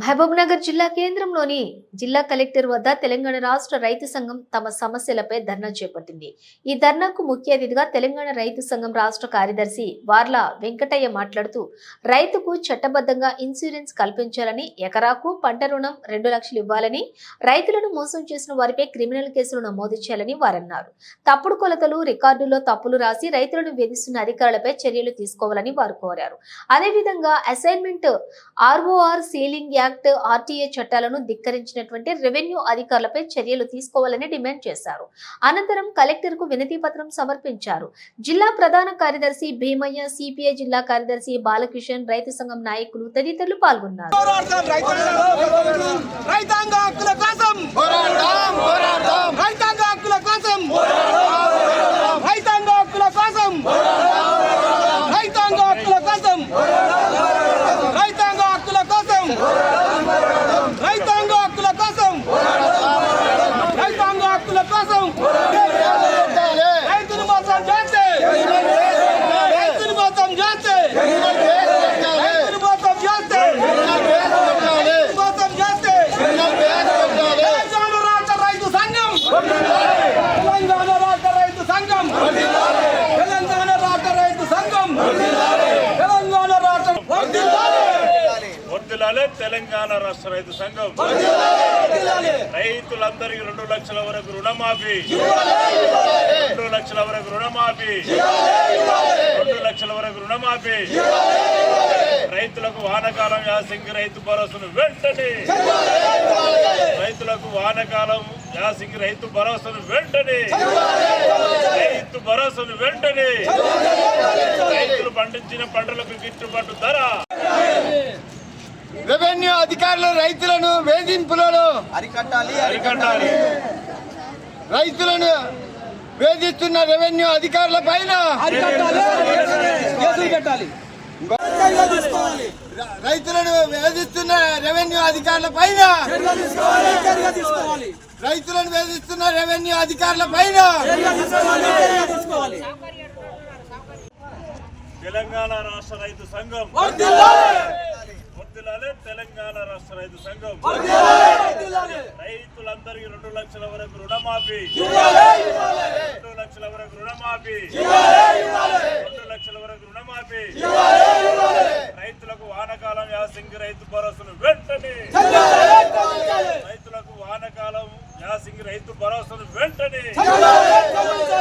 మహబూబ్నగర్ జిల్లా కేంద్రంలోని జిల్లా కలెక్టర్ వద్ద తెలంగాణ రాష్ట్ర రైతు సంఘం తమ సమస్యలపై ధర్నా చేపట్టింది. ఈ ధర్నాకు ముఖ్య అతిథిగా తెలంగాణ రైతు సంఘం రాష్ట్ర కార్యదర్శి వార్ల వెంకటయ్య మాట్లాడుతూ రైతుకు చట్టబద్ధంగా ఇన్సూరెన్స్ కల్పించాలని ఎకరాకు పంట రుణం రెండు లక్షలు ఇవ్వాలని రైతులను మోసం చేసిన వారిపై క్రిమినల్ కేసులు నమోదు చేయాలని వారన్నారు. తప్పుడు కొలతలు రికార్డుల్లో తప్పులు రాసి రైతులను వేధిస్తున్న అధికారులపై చర్యలు తీసుకోవాలని వారు కోరారు. అదేవిధంగా assignment ROR ceiling act RTA చట్టాలను ధిక్కరించినటువంటి రెవెన్యూ అధికారులపై చర్యలు తీసుకోవాలని డిమాండ్ చేశారు. అనంతరం కలెక్టర్కు వినతి పత్రం సమర్పించారు. జిల్లా ప్రధాన కార్యదర్శి భీమయ్య సిపిఐ జిల్లా కార్యదర్శి బాలకిషన్ రైతు సంఘం నాయకులు తదితరులు పాల్గొన్నారు. రైతాంగ హక్కుల కోసం పోరాడదాం పోరాడదాం రైతాంగ హక్కుల కోసం రైతాంగ హక్కుల కోసం రైతాంగ హక్కుల కోసం రైతాంగ హక్కుల కోసం రైతాంగ హక్కుల కోసం రైతాంగ హక్కుల కోసం రైతులు మోసం చేస్తే రైతులు మోసం చేస్తే రైతులు మోసం చేస్తే రైతులు మోసం చేస్తే తెలంగాణ రాష్ట్ర రైతు సంఘం తెలంగాణ రాష్ట్ర రైతు సంఘం తెలంగాణ రాష్ట్ర రైతు సంఘం తెలంగాణ రాష్ట్ర వర్ధిల్లాలి! వర్ధిల్లాలే తెలంగాణ రాష్ట్ర రైతు సంఘం. రైతులందరికీ రెండు లక్షల వరకు రుణమాఫీ. రెండు లక్షల వరకు రుణమాఫీ. రెండు లక్షల వరకు రుణమాఫీ. రైతులకు వానకాలం యాసింగి రైతు భరోసాను వెంటనే. రైతులకు వానకాలం యాసింగి రైతు భరోసాను వెంటనే. రైతు భరోసాను వెంటనే. రైతులు పండించిన పంటలకు గిట్టుబాటు ధర. రెవెన్యూ అధికారులు రైతులను వేధింపులను అరికట్టాలి రైతులను వేధిస్తున్న రెవెన్యూ అధికారుల పైన అరికట్టాలి! రైతులను వేధిస్తున్న రెవెన్యూ అధికారుల పైన రైతులను వేధిస్తున్న రెవెన్యూ అధికారుల పైన తెలంగాణ రాష్ట్ర రైతు సంఘం వర్ధిల్లాలే తెలంగాణ రాష్ట్ర రైతు సంఘం! రైతులందరికీ రెండు లక్షల వరకు రుణమాఫీ. రెండు లక్షల వరకు రుణమాఫీ. రెండు లక్షల వరకు రుణమాఫీ. రైతులకు వానకాలం యాసింగి రైతు భరోసాను వెంటనే. రైతులకు వానకాలం యాసింగి రైతు భరోసాను వెంటనే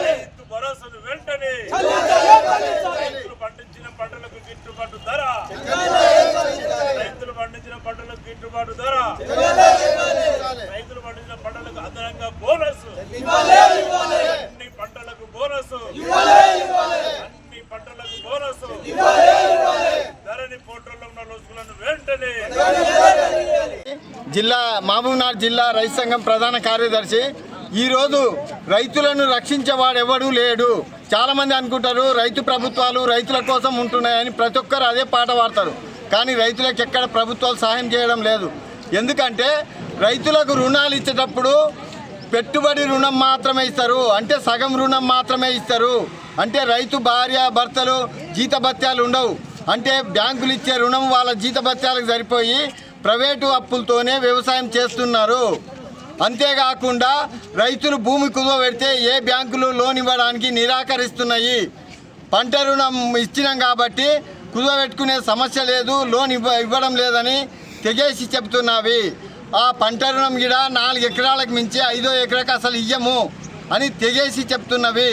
రైతు భరోసాను వెంటనే రైతులు పండించిన పంటలకు గిట్టుబాటు ధర రైతులు పండించిన పంటలకు గిట్టుబాటు ధర రైతులు పండించిన పంటలకు అదనంగా బోనస్ అన్ని పంటలకు బోనస్ అన్ని పంటలకు బోనస్ ధరని పోర్టల్లో ఉన్న రోజులను వెంటనే జిల్లా మహబూబ్నాథ్ జిల్లా రైతు సంఘం ప్రధాన కార్యదర్శి ఈరోజు రైతులను రక్షించేవాడు ఎవడూ లేడు. చాలామంది అనుకుంటారు రైతు ప్రభుత్వాలు రైతుల కోసం ఉంటున్నాయని ప్రతి ఒక్కరు అదే పాట పాడతారు. కానీ రైతులకు ఎక్కడ ప్రభుత్వాలు సహాయం చేయడం లేదు. ఎందుకంటే రైతులకు రుణాలు ఇచ్చేటప్పుడు పెట్టుబడి రుణం మాత్రమే ఇస్తారు. అంటే సగం రుణం మాత్రమే ఇస్తారు. అంటే రైతు భార్య భర్తలు జీతభత్యాలు ఉండవు. అంటే బ్యాంకులు ఇచ్చే రుణం వాళ్ళ జీతభత్యాలకు సరిపోయి ప్రైవేటు అప్పులతోనే వ్యవసాయం చేస్తున్నారు. అంతేకాకుండా రైతులు భూమి కుదవబెడితే ఏ బ్యాంకులు లోన్ ఇవ్వడానికి నిరాకరిస్తున్నాయి. పంట రుణం ఇచ్చినాం కాబట్టి కుదవబెట్టుకునే సమస్య లేదు లోన్ ఇవ్వ ఇవ్వడం లేదని తెగేసి చెప్తున్నావి ఆ పంట రుణం కూడా నాలుగు ఎకరాలకు మించి ఐదో ఎకరాకు అసలు ఇయ్యము అని తెగేసి చెప్తున్నవి.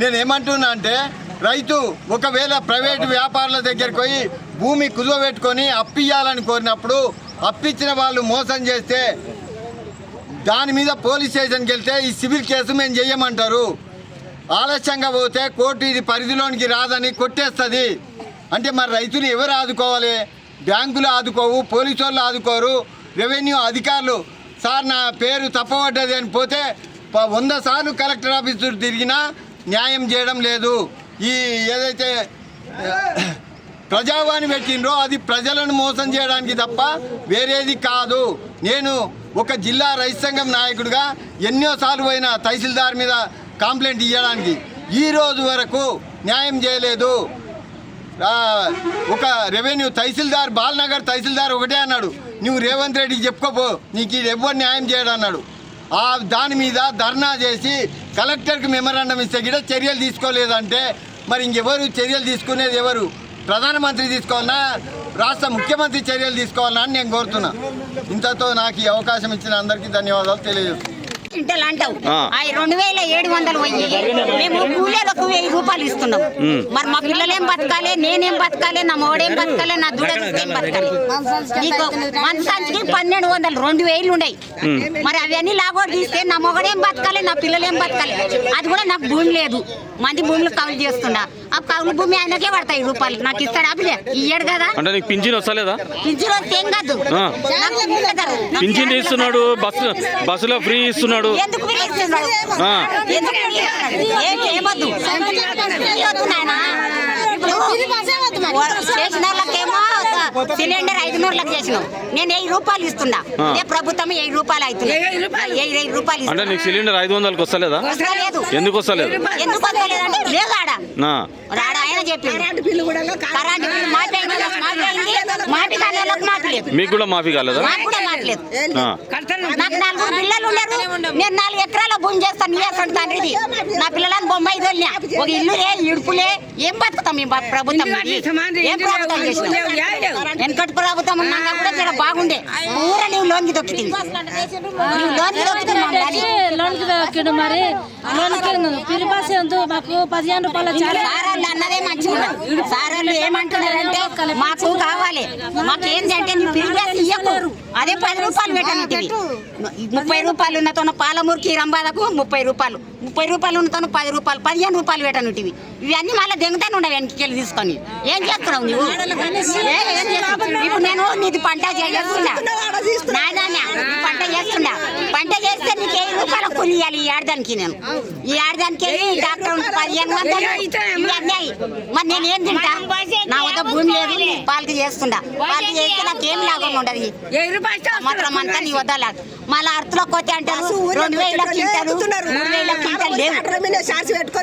నేను ఏమంటున్నా అంటే రైతు ఒకవేళ ప్రైవేటు వ్యాపారుల దగ్గరికి పోయి భూమి కుదువ పెట్టుకొని అప్పియాలని కోరినప్పుడు అప్పిచ్చిన వాళ్ళు మోసం చేస్తే దాని మీద పోలీస్ స్టేషన్కి వెళ్తే ఈ సివిల్ కేసు మేము చెయ్యమంటారు. ఆలస్యంగా పోతే కోర్టు ఇది పరిధిలోనికి రాదని కొట్టేస్తుంది. అంటే మరి రైతులు ఎవరు ఆదుకోవాలి? బ్యాంకులు ఆదుకోవు పోలీసు వాళ్ళు ఆదుకోరు రెవెన్యూ అధికారులు. సార్ నా పేరు తప్పబడ్డది అని పోతే వంద సార్లు కలెక్టర్ ఆఫీసు తిరిగినా న్యాయం చేయడం లేదు. ఈ ఏదైతే ప్రజావాణి పెట్టిండ్రో అది ప్రజలను మోసం చేయడానికి తప్ప వేరేది కాదు. నేను ఒక జిల్లా రైతు సంఘం నాయకుడిగా ఎన్నోసార్లు పోయిన తహసీల్దార్ మీద కంప్లైంట్ ఇవ్వడానికి ఈ రోజు వరకు న్యాయం చేయలేదు. ఒక రెవెన్యూ తహసీల్దార్ బాలనగర్ తహసీల్దార్ ఒకటే అన్నాడు. నువ్వు రేవంత్ రెడ్డికి చెప్పుకోపో నీకు ఇది ఎవ్వరు న్యాయం చేయడన్నాడు ఆ దాని మీద ధర్నా చేసి కలెక్టర్కి మెమరాండం ఇస్తే కూడా చర్యలు తీసుకోలేదంటే మరి ఇంకెవరు చర్యలు తీసుకునేది ఎవరు? ప్రధానమంత్రి తీసుకోవాలన్నా రాష్ట్ర ముఖ్యమంత్రి చర్యలు తీసుకోవాలన్నా అని నేను కోరుతున్నా. ఇంతతో నాకు ఈ అవకాశం ఇచ్చిన అందరికీ ధన్యవాదాలు తెలియజేస్తున్నాను క్వింటల్ అంటావు ఆ. రెండు వేల ఏడు వందలు పోయి మేము కూలీలకు వెయ్యి రూపాయలు ఇస్తున్నాం. మరి మా పిల్లలేం బతకాలి నేనేం బతకాలి నా మోడేం బతకాలి నా దూడ బతకాలి. నీకు మనసానికి పన్నెండు వందలు రెండు వేలు ఉన్నాయి. మరి అవన్నీ లాగోడు తీస్తే నా మొగడేం బతకాలి నా పిల్లలేం బతకాలి. అది కూడా నాకు భూమి లేదు. మంది భూములు కౌలు చేస్తున్నా. ఆ కౌలు భూమి ఆయనకే పడతాయి రూపాయలు. నాకు ఇస్తాడు అప్పుడే ఇయ్యాడు కదా? అంటే నీకు పింఛన్ వస్తలేదా పింఛన్ వస్తే ఏం కాదు. పింఛన్ ఇస్తున్నాడు బస్సు బస్సులో ఫ్రీ ఇస్తున్నాడు. ఎందుకు పిలుస్తున్నాడు? ఆ. ఎందుకు పిలుస్తున్నాడు? ఏం చేయవద్దు. చేయవద్దు నాయనా. ఇప్పుడు చేసిన సిలిండర్ ఐదు నూరులకు చేసినాం. నేను వెయ్యి రూపాయలు ఇస్తున్నా. ఇదే ప్రభుత్వం వెయ్యి రూపాయలు అవుతుంది వెయ్యి వెయ్యి రూపాయలు అంటే ఇస్తున్నా. నీకు సిలిండర్ ఐదు వందలకి వస్తలేదా. వస్తలేదు. ఎందుకు వస్తలేదు ఎందుకు లేదు ఆడ. ఆయన కరెంట్ బిల్లు కానీ వాళ్ళకి మీకు కూడా మాఫీ కాలేదా? కూడా. నాకు నలుగురు పిల్లలు ఉన్నారు. నేను నాలుగు ఎకరాల భూమి చేస్తాను తండ్రిది. నా పిల్లలని బొమ్మాయి తోలినా ఒక ఇల్లులే ఇడుపులే. ఏం బతుకుతాం మేము ప్రభుత్వం? ఏం ప్రభుత్వం చేసినాం? వెనకటి ప్రభుత్వం ఉన్నాక కూడా జర బాగుండే. ఊర నీవు లోన్కి దొక్కిండు మరి. లోన్కి పిలిపాసి ఉంది మాకు పదిహేను రూపాయల అన్నదే మంచిగా ఏమంటున్నారంటే మాకు కావాలి. మాకు ఏంటంటే పిలిపేసి అదే పది రూపాయలు పెట్టనిటివి. ముప్పై రూపాయలు ఉన్నతోన పాలమూరుకి రంబాదకు ముప్పై రూపాయలు. ముప్పై రూపాయలు ఉన్నతోన పది రూపాయలు పదిహేను రూపాయలు పెట్టనిటివి ఇవన్నీ మళ్ళీ దెంగతానే ఉండవు వెనక్కి తీసుకొని. ఏం చేస్తున్నావు నువ్వు? ఏ- చేస్తున్నావు? ఇప్పుడు నేను నీది పంట చేస్తున్నా. నాయనా పంట చేస్తున్నా. పంట చేస్తే నీకు ఏ రూపాయలు కూలి ఇవ్వాలి ఈ ఆడదానికి నేను. ఈ ఆడదానికి డాక్టర్ పదిహేను వందలు. ఇవన్నీ. మరి నేను ఏం తింటా? నా వద్ద భూమి లేదు పాలకి చేస్తుండా పాలకి చేస్తే నాకు ఏం లాభం ఉండదు? మాత్రం అంతా నీ వద్ద మళ్ళీ అర్థలో కొత్త అంటారు రెండు వేల కింటాలు మూడు వేల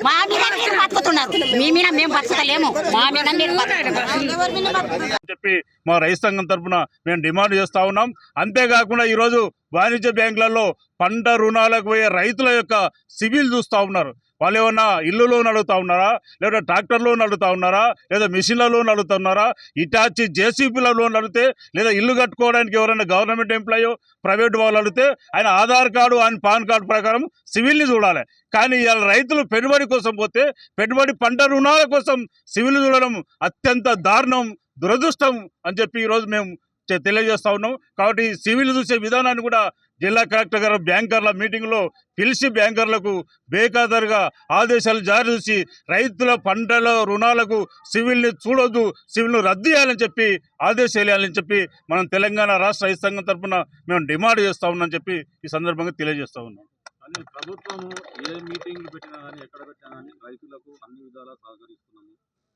మా మీద మీరు బతుకుతున్నారు. మీ మీద మేము బతకలేము మా మీద మీరు బతుకుతున్నారు అని చెప్పి మా రైతు సంఘం తరఫున మేము డిమాండ్ చేస్తా ఉన్నాం. అంతేకాకుండా ఈరోజు వాణిజ్య బ్యాంకులలో పంట రుణాలకు పోయే రైతుల యొక్క సివిల్ చూస్తూ ఉన్నారు. వాళ్ళు ఏమన్నా ఇల్లు నడుగుతూ అడుగుతా ఉన్నారా? లేదా ట్రాక్టర్లో లోన్ అడుగుతా ఉన్నారా? లేదా మిషన్ల లోన్ ఇటాచి జేసీబీల లోన్ లేదా ఇల్లు కట్టుకోవడానికి ఎవరైనా గవర్నమెంట్ ఎంప్లాయో ప్రైవేట్ వాళ్ళు అడిగితే ఆయన ఆధార్ కార్డు ఆయన పాన్ కార్డు ప్రకారం సివిల్ని చూడాలి. కానీ ఇవాళ రైతులు పెట్టుబడి కోసం పోతే పెట్టుబడి పంట రుణాల కోసం సివిల్ చూడడం అత్యంత దారుణం దురదృష్టం అని చెప్పి ఈరోజు మేము తెలియజేస్తా ఉన్నాం. కాబట్టి సివిల్ చూసే విధానాన్ని కూడా జిల్లా కలెక్టర్ గారు బ్యాంకర్ల మీటింగ్లో పిలిచి బ్యాంకర్లకు బేఖాదరుగా ఆదేశాలు జారీ చేసి రైతుల పంటల రుణాలకు సివిల్ని చూడొద్దు సివిల్ను రద్దు చేయాలని చెప్పి ఆదేశాలు వేయాలని చెప్పి మనం తెలంగాణ రాష్ట్ర రైతు సంఘం తరఫున మేము డిమాండ్ చేస్తా ఉన్నామని చెప్పి ఈ సందర్భంగా తెలియజేస్తా ఉన్నాం. కానీ ప్రభుత్వము ఏ మీటింగ్లు పెట్టినా కానీ ఎక్కడ పెట్టినా కానీ రైతులకు అన్ని విధాలా సహకరిస్తున్నాము.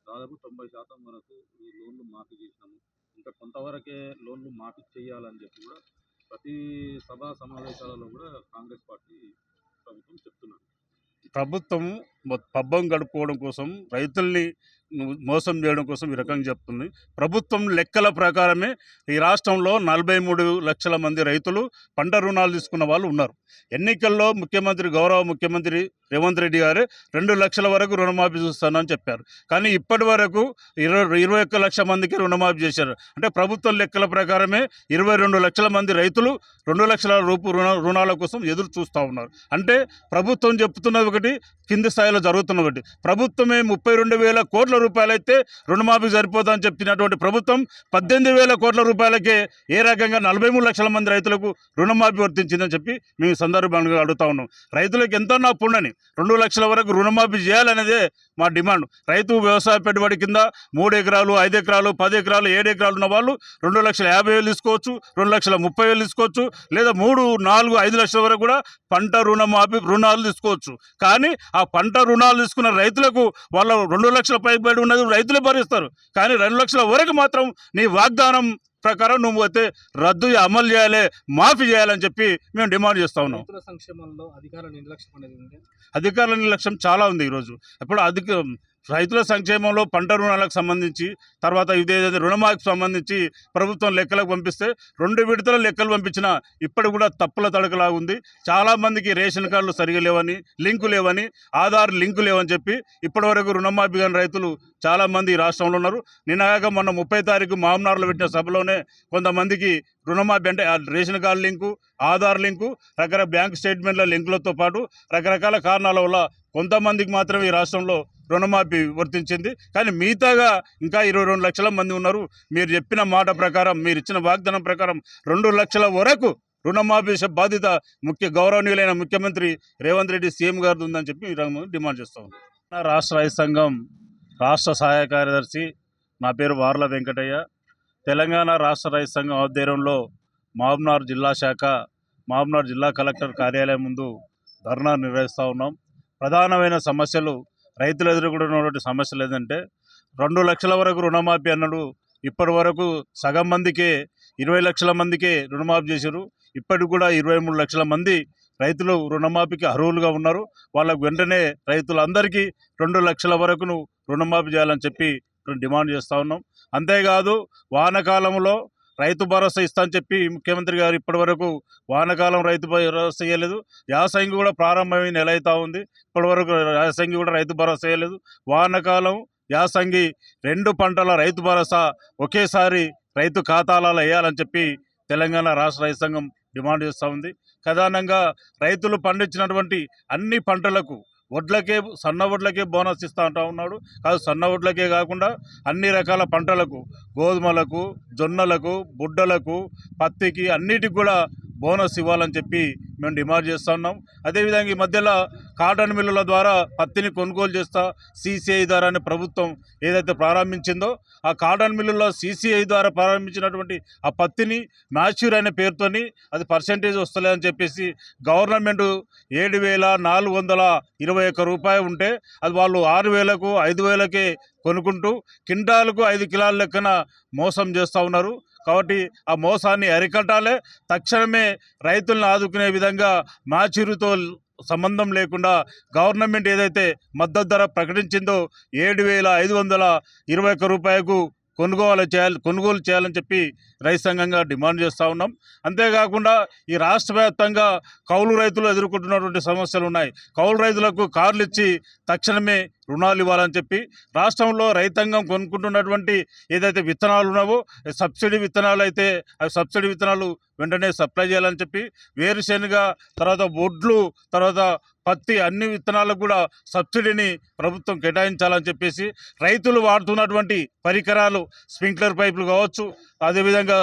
దాదాపు తొంభై శాతం వరకు ఈ లోన్లు మాఫీ చేసినాము. ఇంకా కొంతవరకే లోన్లు మాఫీ చేయాలని చెప్పి కూడా ప్రతి సభా సమావేశాలలో కూడా కాంగ్రెస్ పార్టీ ప్రభుత్వం చెప్తున్నారు ప్రభుత్వం మొ- పబ్బం గడుపుకోవడం కోసం రైతుల్ని మోసం చేయడం కోసం ఈ రకంగా చెప్తుంది. ప్రభుత్వం లెక్కల ప్రకారమే ఈ రాష్ట్రంలో నలభై మూడు లక్షల మంది రైతులు పంట రుణాలు తీసుకున్న వాళ్ళు ఉన్నారు. ఎన్నికల్లో ముఖ్యమంత్రి గౌరవ ముఖ్యమంత్రి రేవంత్ రెడ్డి గారు రెండు లక్షల వరకు రుణమాఫీ చూస్తానని చెప్పారు. కానీ ఇప్పటి వరకు ఇరవై ఇరవై ఒక్క లక్ష మందికి రుణమాఫీ చేశారు. అంటే ప్రభుత్వం లెక్కల ప్రకారమే ఇరవై రెండు లక్షల మంది రైతులు రెండు లక్షల రూపు రుణ రుణాల కోసం ఎదురు చూస్తూ ఉన్నారు. అంటే ప్రభుత్వం చెప్తున్నది ఒకటి కింది స్థాయిలో జరుగుతున్న ఒకటి. ప్రభుత్వమే ముప్పై రెండు వేల కోట్ల రూపాయలైతే రుణమాఫీ సరిపోతుందని చెప్పినటువంటి ప్రభుత్వం పద్దెనిమిది వేల కోట్ల రూపాయలకే ఏ రకంగా నలభై మూడు లక్షల మంది రైతులకు రుణమాఫీ వర్తించిందని చెప్పి మేము సందర్భంగా అడుగుతా ఉన్నాం. రైతులకు ఎంతో నా పుండని రెండు లక్షల వరకు రుణమాఫీ చేయాలనేదే మా డిమాండ్. రైతు వ్యవసాయ పెట్టుబడి కింద మూడు ఎకరాలు ఐదు ఎకరాలు పది ఎకరాలు ఏడు ఎకరాలు ఉన్న వాళ్ళు రెండు లక్షల యాభై వేలు తీసుకోవచ్చు రెండు లక్షల ముప్పై వేలు తీసుకోవచ్చు లేదా మూడు నాలుగు ఐదు లక్షల వరకు కూడా పంట రుణమాఫీ రుణాలు తీసుకోవచ్చు. కానీ ఆ పంట రుణాలు తీసుకున్న రైతులకు వాళ్ళ రెండు లక్షల పైబడి ఉన్నది రైతులే భరిస్తారు. కానీ రెండు లక్షల వరకు మాత్రం నీ వాగ్దానం ప్రకారం నువ్వు అయితే రద్దు అమలు చేయాలి మాఫీ చేయాలని చెప్పి మేము డిమాండ్ చేస్తా ఉన్నాం. అధికారుల నిర్లక్ష్యం అనేది ఉంది. అధికారుల నిర్లక్ష్యం చాలా ఉంది ఈరోజు. ఇప్పుడు అధిక రైతుల సంక్షేమంలో పంట రుణాలకు సంబంధించి తర్వాత ఇదేదైతే రుణమాఫీకి సంబంధించి ప్రభుత్వం లెక్కలకు పంపిస్తే రెండు విడతల లెక్కలు పంపించిన ఇప్పటి కూడా తప్పుల తడకలా ఉంది. చాలామందికి రేషన్ కార్డులు సరిగా లేవని లింకు లేవని ఆధార్ లింకు లేవని చెప్పి ఇప్పటివరకు రుణమాఫీ కాని రైతులు చాలామంది ఈ రాష్ట్రంలో ఉన్నారు. నిన్నగాక మొన్న ముప్పై తారీఖు మామనార్లో పెట్టిన సభలోనే కొంతమందికి రుణమాఫీ అంటే ration card link Aadhaar link రకరకాల బ్యాంక్ స్టేట్మెంట్ల లింకులతో పాటు రకరకాల కారణాల వల్ల కొంతమందికి మాత్రమే ఈ రాష్ట్రంలో రుణమాఫీ వర్తించింది. కానీ మిగతాగా ఇంకా ఇరవై రెండు లక్షల మంది ఉన్నారు. మీరు చెప్పిన మాట ప్రకారం మీరు ఇచ్చిన వాగ్దానం ప్రకారం రెండు లక్షల వరకు రుణమాఫీ బాధ్యత ముఖ్య గౌరవనీయులైన ముఖ్యమంత్రి రేవంత్ రెడ్డి సీఎం గారిది ఉందని చెప్పి రంగం డిమాండ్ చేస్తా ఉన్నాం. రాష్ట్ర రైతు సంఘం రాష్ట్ర సహాయ కార్యదర్శి నా పేరు వార్ల వెంకటయ్య. తెలంగాణ రాష్ట్ర రైతు సంఘం ఆధ్వర్యంలో మహబూబ్నగర్ జిల్లా శాఖ మహబూబ్నగర్ జిల్లా కలెక్టర్ కార్యాలయం ముందు ధర్నా నిర్వహిస్తూ ఉన్నాం. ప్రధానమైన సమస్యలు రైతులు ఎదుర్కొంటున్నటువంటి సమస్యలు ఏంటంటే రెండు లక్షల వరకు రుణమాఫీ అన్నాడు. ఇప్పటి వరకు సగం మందికే ఇరవై లక్షల మందికే రుణమాఫీ చేశారు. ఇప్పటికి కూడా ఇరవై మూడు లక్షల మంది రైతులు రుణమాఫీకి అర్హులుగా ఉన్నారు. వాళ్ళకు వెంటనే రైతులందరికీ రెండు లక్షల వరకును రుణమాఫీ చేయాలని చెప్పి డిమాండ్ చేస్తూ ఉన్నాం. అంతేకాదు వానకాలంలో రైతు భరోసా ఇస్తా అని చెప్పి ముఖ్యమంత్రి గారు ఇప్పటివరకు వానకాలం రైతు భరోసా చేయలేదు యాసంగి కూడా ప్రారంభమై నెల అవుతా ఉంది. ఇప్పటివరకు యాసంగి కూడా రైతు భరోసా చేయలేదు వానకాలం యాసంగి రెండు పంటల రైతు భరోసా ఒకేసారి రైతు ఖాతాలలో వేయాలని చెప్పి తెలంగాణ రాష్ట్ర రైతు సంఘం డిమాండ్ చేస్తూ ఉంది. ప్రధానంగా రైతులు పండించినటువంటి అన్ని పంటలకు వడ్లకే సన్న వడ్లకే బోనస్ ఇస్తా అంటా ఉన్నాడు. కాదు సన్న వడ్లకే కాకుండా అన్ని రకాల పంటలకు గోధుమలకు జొన్నలకు బుడ్డలకు పత్తికి అన్నిటికి కూడా బోనస్ ఇవ్వాలని చెప్పి మేము డిమాండ్ చేస్తూ ఉన్నాం. అదేవిధంగా ఈ మధ్యలో కాటన్ మిల్లుల ద్వారా పత్తిని కొనుగోలు చేస్తా సీసీఐ ద్వారా ప్రభుత్వం ఏదైతే ప్రారంభించిందో ఆ కాటన్ మిల్లుల్లో సీసీఐ ద్వారా ప్రారంభించినటువంటి ఆ పత్తిని మ్యాచ్యూర్ అనే పేరుతోని అది పర్సంటేజ్ వస్తలేదని చెప్పేసి గవర్నమెంట్ ఏడు వేల నాలుగు వందల ఇరవై ఒక్క రూపాయి ఉంటే అది వాళ్ళు ఆరు వేలకు ఐదు వేలకే కొనుక్కుంటూ కింటాలకు ఐదు కిలోల లెక్కన మోసం చేస్తూ ఉన్నారు. కాబట్టి ఆ మోసాన్ని అరికట్టాలి. తక్షణమే రైతులను ఆదుకునే విధంగా మా చిరుతో సంబంధం లేకుండా గవర్నమెంట్ ఏదైతే మద్దతు ధర ప్రకటించిందో ఏడు వేల ఐదు వందల ఇరవై ఒక్క రూపాయకు కొనుగోలు చేయాలి కొనుగోలు చేయాలని చెప్పి రైతు సంఘంగా డిమాండ్ చేస్తూ ఉన్నాం. అంతేకాకుండా ఈ రాష్ట్ర వ్యాప్తంగా కౌలు రైతులు ఎదుర్కొంటున్నటువంటి సమస్యలు ఉన్నాయి. కౌలు రైతులకు కార్లు ఇచ్చి తక్షణమే రుణాలు ఇవ్వాలని చెప్పి రాష్ట్రంలో రైతాంగం కొనుక్కుంటున్నటువంటి ఏదైతే విత్తనాలు ఉన్నావో సబ్సిడీ విత్తనాలు అయితే అవి సబ్సిడీ విత్తనాలు వెంటనే సప్లై చేయాలని చెప్పి వేరుశెనగ తర్వాత వడ్లు తర్వాత పత్తి అన్ని విత్తనాలకు కూడా సబ్సిడీని ప్రభుత్వం కేటాయించాలని చెప్పేసి రైతులు వాడుతున్నటువంటి పరికరాలు స్ప్రింక్లర్ పైపులు కావచ్చు అదేవిధంగా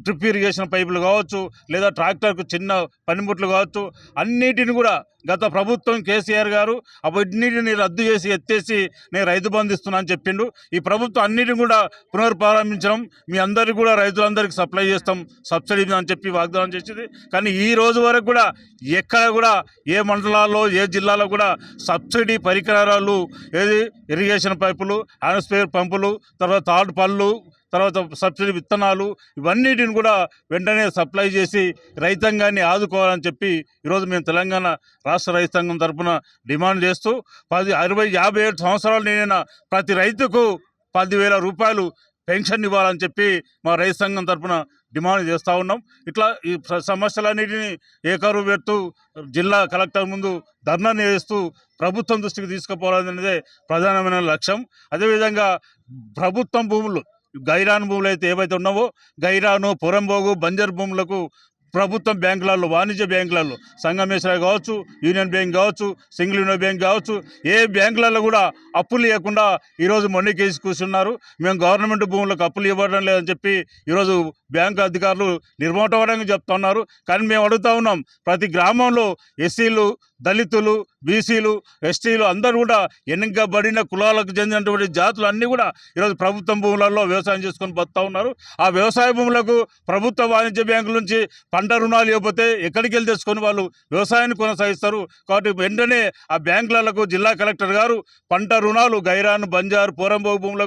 డ్రిప్ ఇరిగేషన్ పైపులు కావచ్చు లేదా ట్రాక్టర్కు చిన్న పనిముట్లు కావచ్చు అన్నిటిని కూడా గత ప్రభుత్వం కేసీఆర్ గారు అవన్నిటిని రద్దు చేసి ఎత్తేసి నేను రైతు బంధిస్తున్నాను అని చెప్పిండు. ఈ ప్రభుత్వం అన్నిటిని కూడా పునర్ప్రారంభించడం మీ అందరికీ కూడా రైతులందరికీ సప్లై చేస్తాం సబ్సిడీ అని చెప్పి వాగ్దానం చేసింది. కానీ ఈ రోజు వరకు కూడా ఎక్కడ కూడా ఏ మండలాల్లో ఏ జిల్లాలో కూడా సబ్సిడీ పరికరాలు ఏది ఇరిగేషన్ పైపులు ఆనస్పేర్ పంపులు తర్వాత తాడు పళ్ళు తర్వాత సబ్సిడీ విత్తనాలు ఇవన్నిటిని కూడా వెంటనే సప్లై చేసి రైతాంగాన్ని ఆదుకోవాలని చెప్పి ఈరోజు మేము తెలంగాణ రాష్ట్ర రైతాంగం తరఫున డిమాండ్ చేస్తూ పది అరవై యాభై ఏడు సంవత్సరాలు నిండిన ప్రతి రైతుకు పదివేల రూపాయలు పెన్షన్ ఇవ్వాలని చెప్పి మా రైతు సంఘం తరఫున డిమాండ్ చేస్తూ ఉన్నాం. ఇట్లా ఈ సమస్యలన్నిటిని సమస్యలన్నిటినీ ఏకరువు పెడుతూ జిల్లా కలెక్టర్ ముందు ధర్నా చేస్తూ ప్రభుత్వం దృష్టికి తీసుకుపోవాలనేదే ప్రధానమైన లక్ష్యం. అదేవిధంగా ప్రభుత్వం భూములు గైరాన్ భూములు అయితే ఏవైతే ఉన్నావో గైరాను పొరంబోగు బంజర్ భూములకు ప్రభుత్వం బ్యాంకులలో వాణిజ్య బ్యాంకులలో సంగమేశ్వర కావచ్చు యూనియన్ బ్యాంక్ కావచ్చు సింగిల్ యూనియన్ బ్యాంక్ కావచ్చు ఏ బ్యాంకులలో కూడా అప్పులు ఇవ్వకుండా ఈరోజు మొండికేసి కూర్చున్నారు. మేము గవర్నమెంట్ భూములకు అప్పులు ఇవ్వడం లేదని చెప్పి ఈరోజు బ్యాంకు అధికారులు నిర్మోటవరంగా చెప్తున్నారు. కానీ మేము అడుగుతా ఉన్నాం. ప్రతి గ్రామంలో ఎస్సీలు దళితులు బీసీలు ఎస్టీలు అందరూ కూడా ఎన్నికబడిన కులాలకు చెందినటువంటి జాతులు అన్నీ కూడా ఈరోజు ప్రభుత్వం భూములలో వ్యవసాయం చేసుకొని బతుకుతా ఉన్నారు. ఆ వ్యవసాయ భూములకు ప్రభుత్వ వాణిజ్య బ్యాంకుల నుంచి పంట రుణాలు ఇవ్వకపోతే ఎక్కడికి వెళ్ళి తెచ్చుకొని వాళ్ళు వ్యవసాయాన్ని కొనసాగిస్తారు. కాబట్టి వెంటనే ఆ బ్యాంకులకు జిల్లా కలెక్టర్ గారు పంట రుణాలు గైరాన్ బంజారు పోరంబోగు భూములకు